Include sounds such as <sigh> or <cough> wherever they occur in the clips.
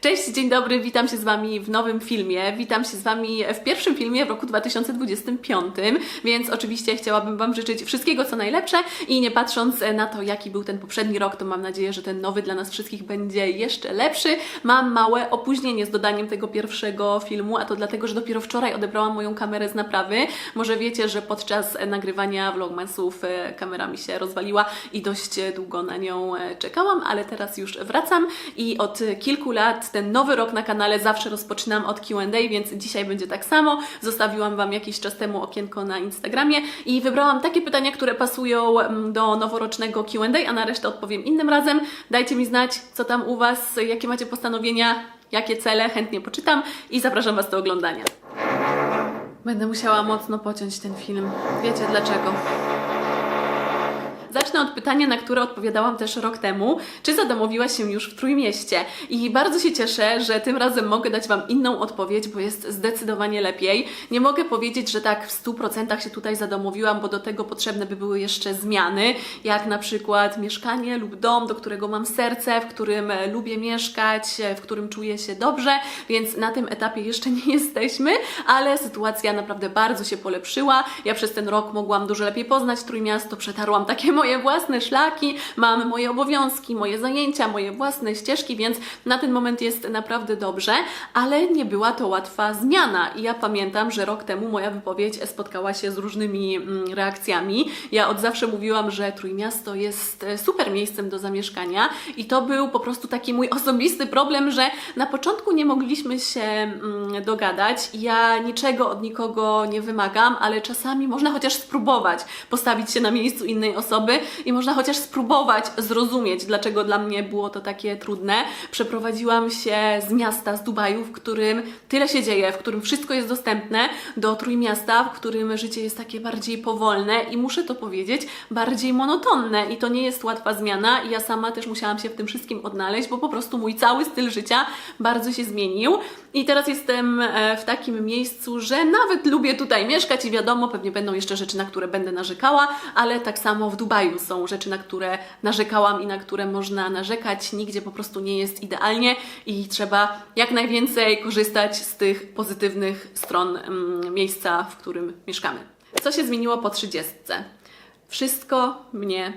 Cześć, dzień dobry, witam się z Wami w nowym filmie. Witam się z Wami w pierwszym filmie w roku 2025, więc oczywiście chciałabym Wam życzyć wszystkiego co najlepsze i nie patrząc na to, jaki był ten poprzedni rok, to mam nadzieję, że ten nowy dla nas wszystkich będzie jeszcze lepszy. Mam małe opóźnienie z dodaniem tego pierwszego filmu, a to dlatego, że dopiero wczoraj odebrałam moją kamerę z naprawy. Może wiecie, że podczas nagrywania vlogmasów e, kamera mi się rozwaliła i dość długo na nią e, czekałam, ale teraz już wracam i od kilku lat ten nowy rok na kanale zawsze rozpoczynam od Q&A, więc dzisiaj będzie tak samo. Zostawiłam Wam jakiś czas temu okienko na Instagramie i wybrałam takie pytania, które pasują mm, do noworocznego Q&A, a na resztę odpowiem innym razem. Dajcie mi znać, co tam u Was, jakie macie postanowienia, jakie cele, chętnie poczytam i zapraszam Was do oglądania. Będę musiała mocno pociąć ten film. Wiecie dlaczego? Zacznę od pytania, na które odpowiadałam też rok temu. Czy zadomowiłaś się już w Trójmieście? I bardzo się cieszę, że tym razem mogę dać Wam inną odpowiedź, bo jest zdecydowanie lepiej. Nie mogę powiedzieć, że tak w 100% się tutaj zadomowiłam, bo do tego potrzebne by były jeszcze zmiany, jak na przykład mieszkanie lub dom, do którego mam serce, w którym e, lubię mieszkać, e, w którym czuję się dobrze, więc na tym etapie jeszcze nie <laughs> jesteśmy, ale sytuacja naprawdę bardzo się polepszyła. Ja przez ten rok mogłam dużo lepiej poznać Trójmiasto, przetarłam takie moje własne szlaki, mam moje obowiązki, moje zajęcia, moje własne ścieżki, więc na ten moment jest naprawdę dobrze, ale nie była to łatwa zmiana. I ja pamiętam, że rok temu moja wypowiedź spotkała się z różnymi mm, reakcjami. Ja od zawsze mówiłam, że Trójmiasto jest e, super miejscem do zamieszkania i to był po prostu taki mój <laughs> osobisty problem, że na początku nie mogliśmy się mm, dogadać. Ja niczego od nikogo nie wymagam, ale czasami można chociaż spróbować postawić się na miejscu innej osoby i można chociaż spróbować zrozumieć, dlaczego dla mnie było to takie trudne. Przeprowadziłam się z miasta, z Dubaju, w którym tyle się dzieje, w którym wszystko jest dostępne, do Trójmiasta, w którym życie jest takie bardziej powolne i muszę to powiedzieć, bardziej monotonne. I to nie jest łatwa zmiana. I ja sama też musiałam się w tym wszystkim odnaleźć, bo po prostu mój cały styl życia bardzo się zmienił i teraz jestem e, w takim miejscu, że nawet lubię tutaj mieszkać i wiadomo, pewnie będą jeszcze rzeczy, na które będę narzekała, ale tak samo w Dubaju są rzeczy, na które narzekałam i na które można narzekać. Nigdzie po prostu nie jest idealnie i trzeba jak najwięcej korzystać z tych pozytywnych stron mm, miejsca, w którym mieszkamy. Co się zmieniło po 30? Wszystko mnie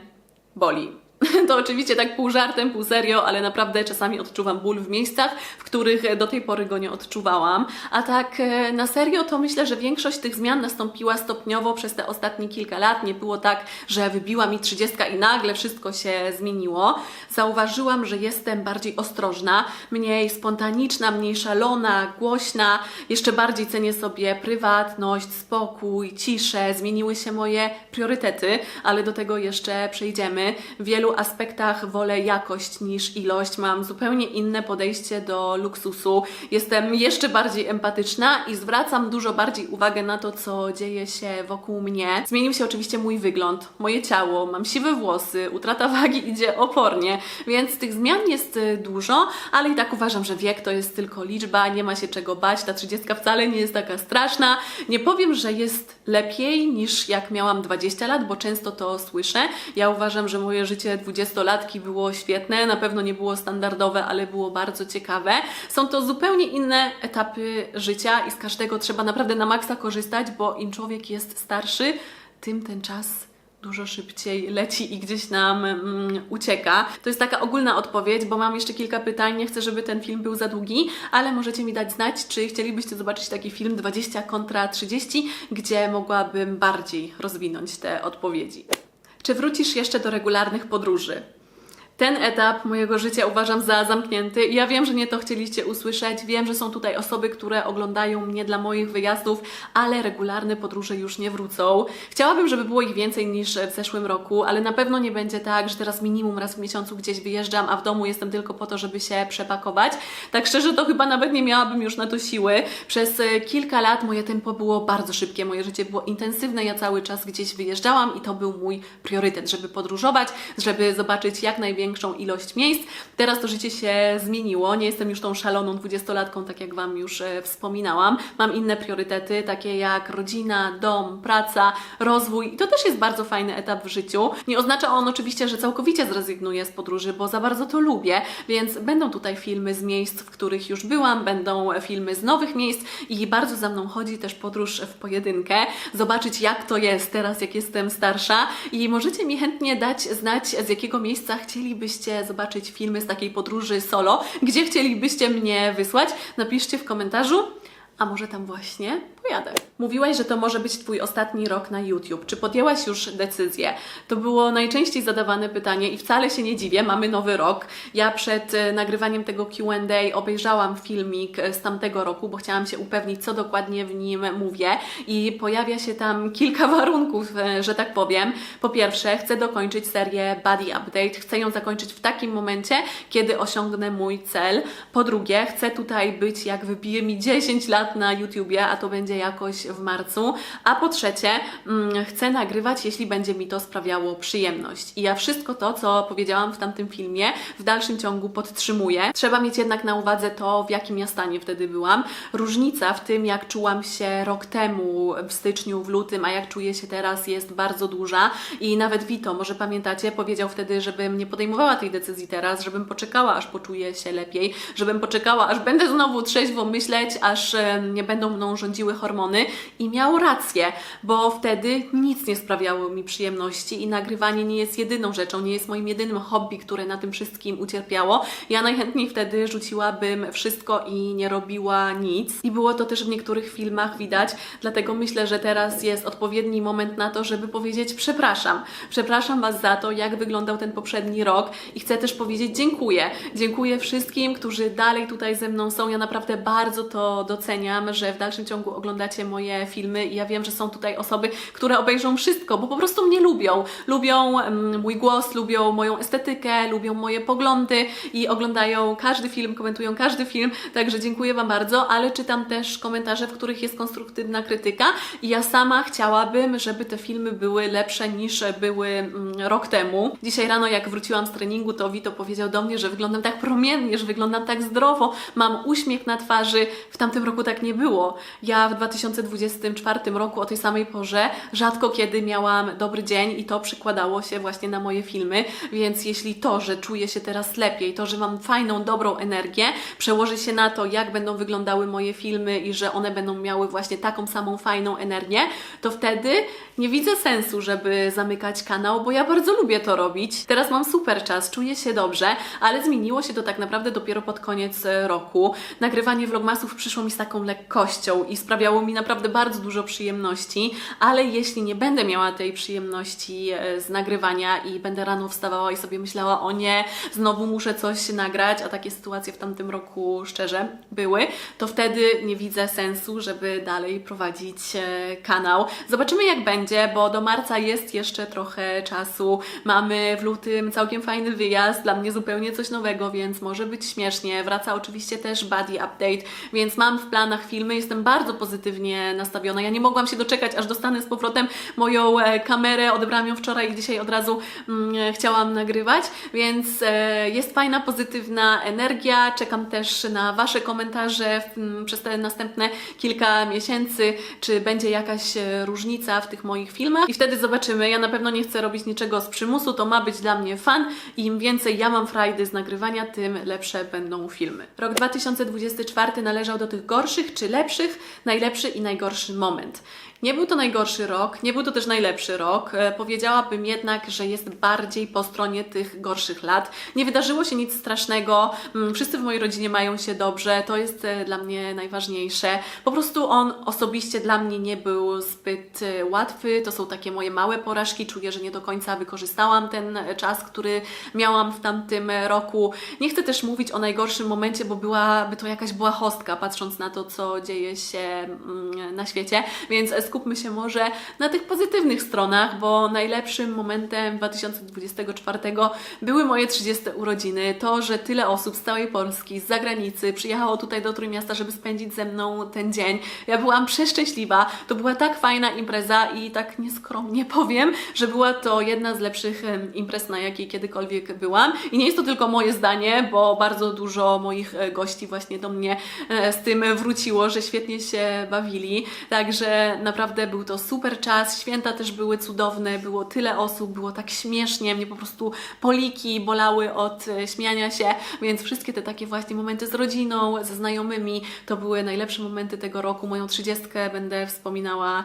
boli. <laughs> To oczywiście tak pół żartem, pół serio, ale naprawdę czasami odczuwam ból w miejscach, w których do tej pory go nie odczuwałam. A tak e, na serio to myślę, że większość tych zmian nastąpiła stopniowo przez te ostatnie kilka lat. Nie było tak, że wybiła mi trzydziestka i nagle wszystko się zmieniło. Zauważyłam, że jestem bardziej ostrożna, mniej spontaniczna, mniej szalona, głośna. Jeszcze bardziej cenię sobie prywatność, spokój, ciszę. Zmieniły się moje priorytety, ale do tego jeszcze przejdziemy. W aspektach wolę jakość niż ilość. Mam zupełnie inne podejście do luksusu. Jestem jeszcze bardziej empatyczna i zwracam dużo bardziej uwagę na to, co dzieje się wokół mnie. Zmienił się oczywiście mój wygląd, moje ciało, mam siwe włosy, utrata wagi <laughs> idzie opornie, więc tych zmian jest y, dużo, ale i tak uważam, że wiek to jest tylko liczba, nie ma się czego bać. Ta trzydziestka wcale nie jest taka straszna. Nie powiem, że jest lepiej niż jak miałam 20 lat, bo często to słyszę. Ja uważam, że moje życie dwudziestolatki było świetne, na pewno nie było standardowe, ale było bardzo ciekawe. Są to zupełnie inne etapy życia i z każdego trzeba naprawdę na maksa korzystać, bo im człowiek jest starszy, tym ten czas dużo szybciej leci i gdzieś nam mm, ucieka. To jest taka ogólna odpowiedź, bo mam jeszcze kilka pytań. Nie chcę, żeby ten film był za długi, ale możecie mi dać znać, czy chcielibyście zobaczyć taki film 20 kontra 30, gdzie mogłabym bardziej rozwinąć te odpowiedzi. Czy wrócisz jeszcze do regularnych podróży? Ten etap mojego życia uważam za zamknięty. Ja wiem, że nie to chcieliście usłyszeć. Wiem, że są tutaj osoby, które oglądają mnie dla moich wyjazdów, ale regularne podróże już nie wrócą. Chciałabym, żeby było ich więcej niż w zeszłym roku, ale na pewno nie będzie tak, że teraz minimum raz w miesiącu gdzieś wyjeżdżam, a w domu jestem tylko po to, żeby się przepakować. Tak szczerze, to chyba nawet nie miałabym już na to siły. Przez e, kilka lat moje tempo było bardzo szybkie, moje życie było intensywne. Ja cały czas gdzieś wyjeżdżałam i to był mój priorytet, żeby podróżować, żeby zobaczyć jak najwięcej większą ilość miejsc. Teraz to życie się zmieniło. Nie jestem już tą szaloną dwudziestolatką, tak jak Wam już e, wspominałam. Mam inne priorytety, takie jak rodzina, dom, praca, rozwój. I to też jest bardzo fajny etap w życiu. Nie oznacza on oczywiście, że całkowicie zrezygnuję z podróży, bo za bardzo to lubię, więc będą tutaj filmy z miejsc, w których już byłam, będą filmy z nowych miejsc i bardzo za mną chodzi też podróż w pojedynkę. Zobaczyć, jak to jest teraz, jak jestem starsza i możecie mi chętnie dać znać, z jakiego miejsca chcielibyście zobaczyć filmy z takiej podróży solo, gdzie chcielibyście mnie wysłać. Napiszcie w komentarzu. A może tam właśnie pojadę. Mówiłaś, że to może być Twój ostatni rok na YouTube. Czy podjęłaś już decyzję? To było najczęściej zadawane pytanie i wcale się nie dziwię, mamy nowy rok. Ja przed e, nagrywaniem tego QA obejrzałam filmik e, z tamtego roku, bo chciałam się upewnić, co dokładnie w nim mówię i pojawia się tam kilka <laughs> warunków, e, że tak powiem. Po pierwsze, chcę dokończyć serię Body Update, chcę ją zakończyć w takim momencie, kiedy osiągnę mój cel. Po drugie, chcę tutaj być, jak wybije mi 10 lat na YouTubie, a to będzie jakoś w marcu. A po trzecie, mm, chcę nagrywać, jeśli będzie mi to sprawiało przyjemność. I ja wszystko to, co powiedziałam w tamtym filmie, w dalszym ciągu podtrzymuję. Trzeba mieć jednak na uwadze to, w jakim ja stanie wtedy byłam. Różnica w tym, jak czułam się rok temu, w styczniu, w lutym, a jak czuję się teraz, jest bardzo duża. I nawet Vito, może pamiętacie, powiedział wtedy, żebym nie podejmowała tej decyzji teraz, żebym poczekała, aż poczuję się lepiej, żebym poczekała, aż będę znowu trzeźwo myśleć, aż e, nie będą mną rządziły hormony. I miał rację, bo wtedy nic nie sprawiało mi przyjemności i nagrywanie nie jest jedyną rzeczą, nie jest moim jedynym hobby, które na tym wszystkim ucierpiało. Ja najchętniej wtedy rzuciłabym wszystko i nie robiła nic. I było to też w niektórych filmach widać, dlatego myślę, że teraz jest odpowiedni moment na to, żeby powiedzieć przepraszam. Przepraszam Was za to, jak wyglądał ten poprzedni rok i chcę też powiedzieć dziękuję. Dziękuję wszystkim, którzy dalej tutaj ze mną są. Ja naprawdę bardzo to doceniam, że w dalszym ciągu oglądacie moje filmy i ja wiem, że są tutaj osoby, które obejrzą wszystko, bo po prostu mnie lubią. Lubią mm, mój głos, lubią moją estetykę, lubią moje poglądy i oglądają każdy film, komentują każdy film, także dziękuję Wam bardzo, ale czytam też komentarze, w których jest konstruktywna krytyka i ja sama chciałabym, żeby te filmy były lepsze niż były mm, rok temu. Dzisiaj rano, jak wróciłam z treningu, to Wito powiedział do mnie, że wyglądam tak promiennie, że wyglądam tak zdrowo, mam uśmiech na twarzy. W tamtym roku tak nie było. Ja w 2024 roku o tej samej porze rzadko kiedy miałam dobry dzień i to przykładało się właśnie na moje filmy, więc jeśli to, że czuję się teraz lepiej, to, że mam fajną, dobrą energię, przełoży się na to, jak będą wyglądały moje filmy i że one będą miały właśnie taką samą fajną energię, to wtedy nie widzę sensu, żeby zamykać kanał, bo ja bardzo lubię to robić. Teraz mam super czas, czuję się dobrze, ale zmieniło się to tak naprawdę dopiero pod koniec e, roku. Nagrywanie vlogmasów przyszło mi z taką lekkością i sprawiało mi naprawdę bardzo dużo przyjemności, ale jeśli nie będę miała tej przyjemności e, z nagrywania i będę rano wstawała i sobie myślała, o nie, znowu muszę coś nagrać, a takie sytuacje w tamtym roku szczerze były, to wtedy nie widzę sensu, żeby dalej prowadzić e, kanał. Zobaczymy jak będzie, bo do marca jest jeszcze trochę czasu. Mamy w lutym całkiem fajny wyjazd, dla mnie zupełnie coś nowego, więc może być śmiesznie. Wraca oczywiście też Body Update, więc mam w planach filmy, jestem bardzo pozytywnie nastawiona. Ja nie mogłam się doczekać, aż dostanę z powrotem moją e, kamerę, odebrałam ją wczoraj i dzisiaj od razu mm, chciałam nagrywać, więc e, jest fajna, pozytywna energia. Czekam też na Wasze komentarze przez te następne kilka miesięcy, czy będzie jakaś e, różnica w tych moich filmach i wtedy zobaczymy. Ja na pewno nie chcę robić niczego z przymusu, to ma być dla mnie fan i im więcej ja mam frajdy z nagrywania, tym lepsze będą filmy. Rok 2024 należał do tych gorszych czy lepszych, najlepszy i najgorszy moment. Nie był to najgorszy rok, nie był to też najlepszy rok. E, Powiedziałabym jednak, że jest bardziej po stronie tych gorszych lat. Nie wydarzyło się nic strasznego, mm, wszyscy w mojej rodzinie mają się dobrze, to jest e, dla mnie najważniejsze. Po prostu on osobiście dla mnie nie był zbyt e, łatwy, to są takie moje małe porażki, czuję, że nie do końca wykorzystałam ten czas, który miałam w tamtym roku. Nie chcę też mówić o najgorszym momencie, bo byłaby to jakaś błahostka, patrząc na to, co dzieje się mm, na świecie, więc skupmy się może na tych pozytywnych stronach, bo najlepszym momentem 2024 były moje 30 urodziny. To, że tyle osób z całej Polski, z zagranicy przyjechało tutaj do Trójmiasta, żeby spędzić ze mną ten dzień. Ja byłam przeszczęśliwa. To była tak fajna impreza i tak nieskromnie powiem, że była to jedna z lepszych imprez, na jakiej kiedykolwiek byłam. I nie jest to tylko moje zdanie, bo bardzo dużo moich e, gości właśnie do mnie e, z tym wróciło, że świetnie się bawili. Także naprawdę był to super czas. Święta też były cudowne, było tyle osób, było tak śmiesznie, mnie po prostu poliki bolały od e, śmiania się, więc wszystkie te takie właśnie momenty z rodziną, ze znajomymi, to były najlepsze momenty tego roku. Moją trzydziestkę będę wspominała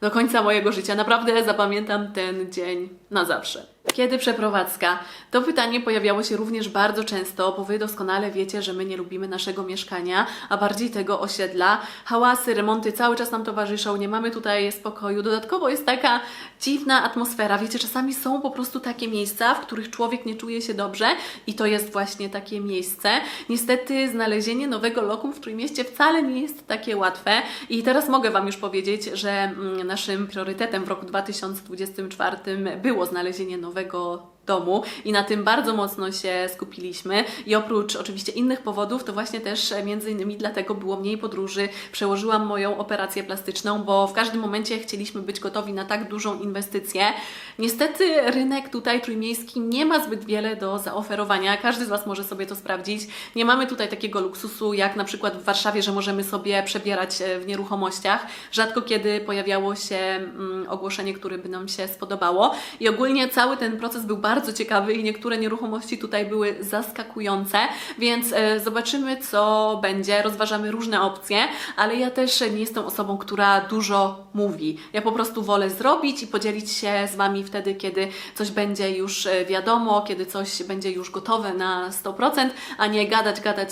do końca mojego życia. Naprawdę zapamiętam ten dzień na zawsze. Kiedy przeprowadzka? To pytanie pojawiało się również bardzo często, bo Wy doskonale wiecie, że my nie lubimy naszego mieszkania, a bardziej tego osiedla. Hałasy, remonty cały czas nam towarzyszą, nie mamy tutaj spokoju. Dodatkowo jest taka dziwna atmosfera. Wiecie, czasami są po prostu takie miejsca, w których człowiek nie czuje się dobrze i to jest właśnie takie miejsce. Niestety znalezienie nowego lokum w Trójmieście wcale nie jest takie łatwe i teraz mogę Wam już powiedzieć, że mm, naszym priorytetem w roku 2024 było znalezienie nowego domu i na tym bardzo mocno się skupiliśmy i oprócz oczywiście innych powodów, to właśnie też e, między innymi dlatego było mniej podróży, przełożyłam moją operację plastyczną, bo w każdym momencie chcieliśmy być gotowi na tak dużą inwestycję. Niestety rynek tutaj trójmiejski nie ma zbyt wiele do zaoferowania, każdy z Was może sobie to sprawdzić. Nie mamy tutaj takiego luksusu jak na przykład w Warszawie, że możemy sobie przebierać e, w nieruchomościach. Rzadko kiedy pojawiało się mm, ogłoszenie, które by nam się spodobało i ogólnie cały ten proces był bardzo ciekawy i niektóre nieruchomości tutaj były zaskakujące, więc e, zobaczymy co będzie, rozważamy różne opcje, ale ja też nie jestem osobą, która dużo mówi. Ja po prostu wolę zrobić i podzielić się z Wami wtedy, kiedy coś będzie już e, wiadomo, kiedy coś będzie już gotowe na 100%, a nie gadać, gadać,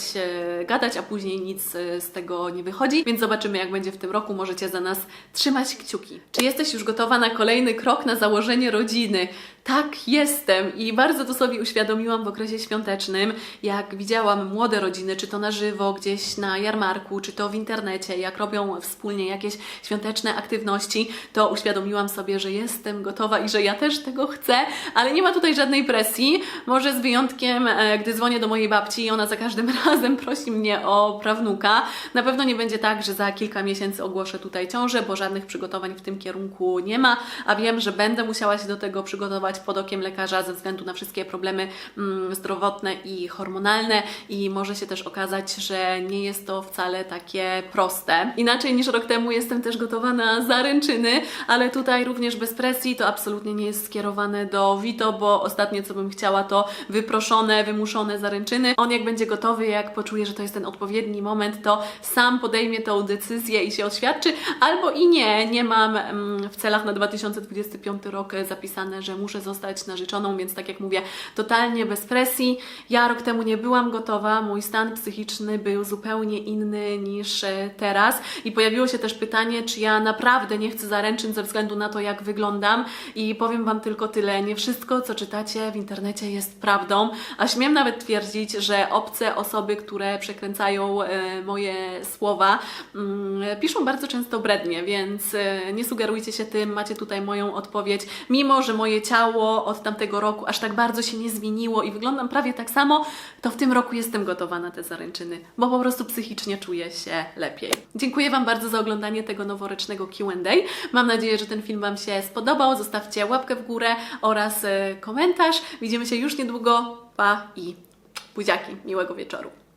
gadać, a później nic e, z tego nie wychodzi, więc zobaczymy jak będzie w tym roku, możecie za nas trzymać kciuki. Czy jesteś już gotowa na kolejny krok na założenie rodziny? Tak, jestem i bardzo to sobie uświadomiłam w okresie świątecznym, jak widziałam młode rodziny, czy to na żywo, gdzieś na jarmarku, czy to w internecie, jak robią wspólnie jakieś świąteczne aktywności, to uświadomiłam sobie, że jestem gotowa i że ja też tego chcę, ale nie ma tutaj żadnej presji. Może z wyjątkiem, e, gdy dzwonię do mojej babci i ona za każdym <laughs> razem prosi mnie o prawnuka. Na pewno nie będzie tak, że za kilka miesięcy ogłoszę tutaj ciążę, bo żadnych przygotowań w tym kierunku nie ma, a wiem, że będę musiała się do tego przygotować pod okiem lekarza ze względu na wszystkie problemy mm, zdrowotne i hormonalne i może się też okazać, że nie jest to wcale takie proste. Inaczej niż rok temu jestem też gotowa na zaręczyny, ale tutaj również bez presji to absolutnie nie jest skierowane do Vito, bo ostatnie co bym chciała to wyproszone, wymuszone zaręczyny. On jak będzie gotowy, jak poczuje, że to jest ten odpowiedni moment, to sam podejmie tą decyzję i się oświadczy, albo i nie. Nie mam mm, w celach na 2025 rok zapisane, że muszę zostać narzeczoną, więc tak jak mówię, totalnie bez presji. Ja rok temu nie byłam gotowa, mój stan psychiczny był zupełnie inny niż e, teraz. I pojawiło się też pytanie, czy ja naprawdę nie chcę zaręczyn ze względu na to, jak wyglądam. I powiem Wam tylko tyle, nie wszystko, co czytacie w internecie jest prawdą, a śmiem nawet twierdzić, że obce osoby, które przekręcają e, moje słowa, mm, piszą bardzo często brednie, więc e, nie sugerujcie się tym, macie tutaj moją odpowiedź, mimo, że moje ciało od tamtego roku aż tak bardzo się nie zmieniło i wyglądam prawie tak samo, to w tym roku jestem gotowa na te zaręczyny, bo po prostu psychicznie czuję się lepiej. Dziękuję Wam bardzo za oglądanie tego noworocznego Q&A. Mam nadzieję, że ten film Wam się spodobał. Zostawcie łapkę w górę oraz e, komentarz. Widzimy się już niedługo. Pa i buziaki. Miłego wieczoru.